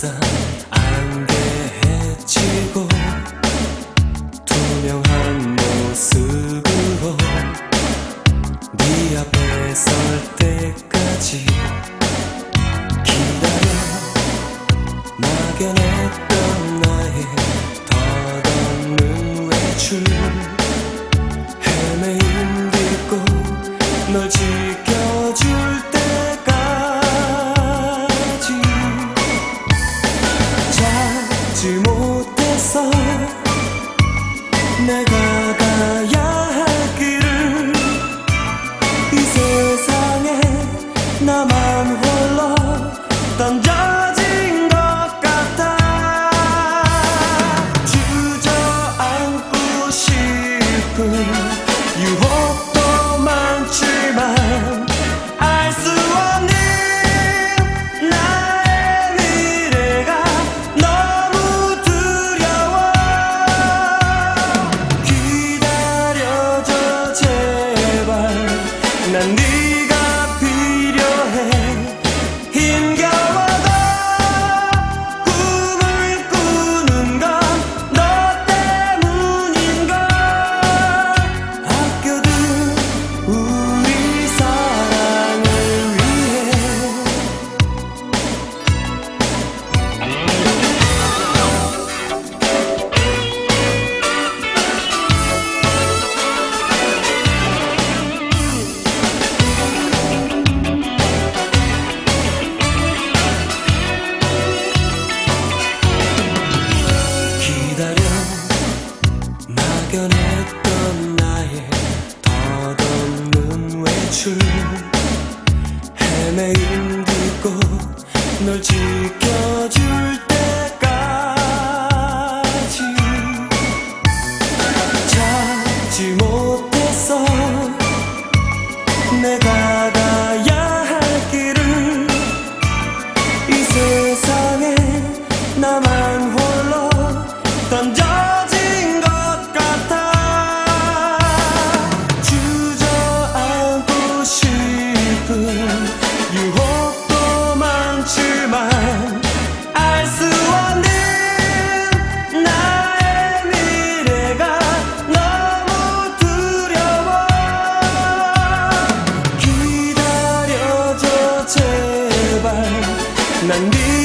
怎？ 나만 홀로 던져진 것 같아. 주저앉고 싶은 유혹도 많지만 알 수 없는 나의 미래가 너무 두려워. 기다려줘 제발. 난 네가 줄 헤매인 듯 꽃 널 지켜줄 难离。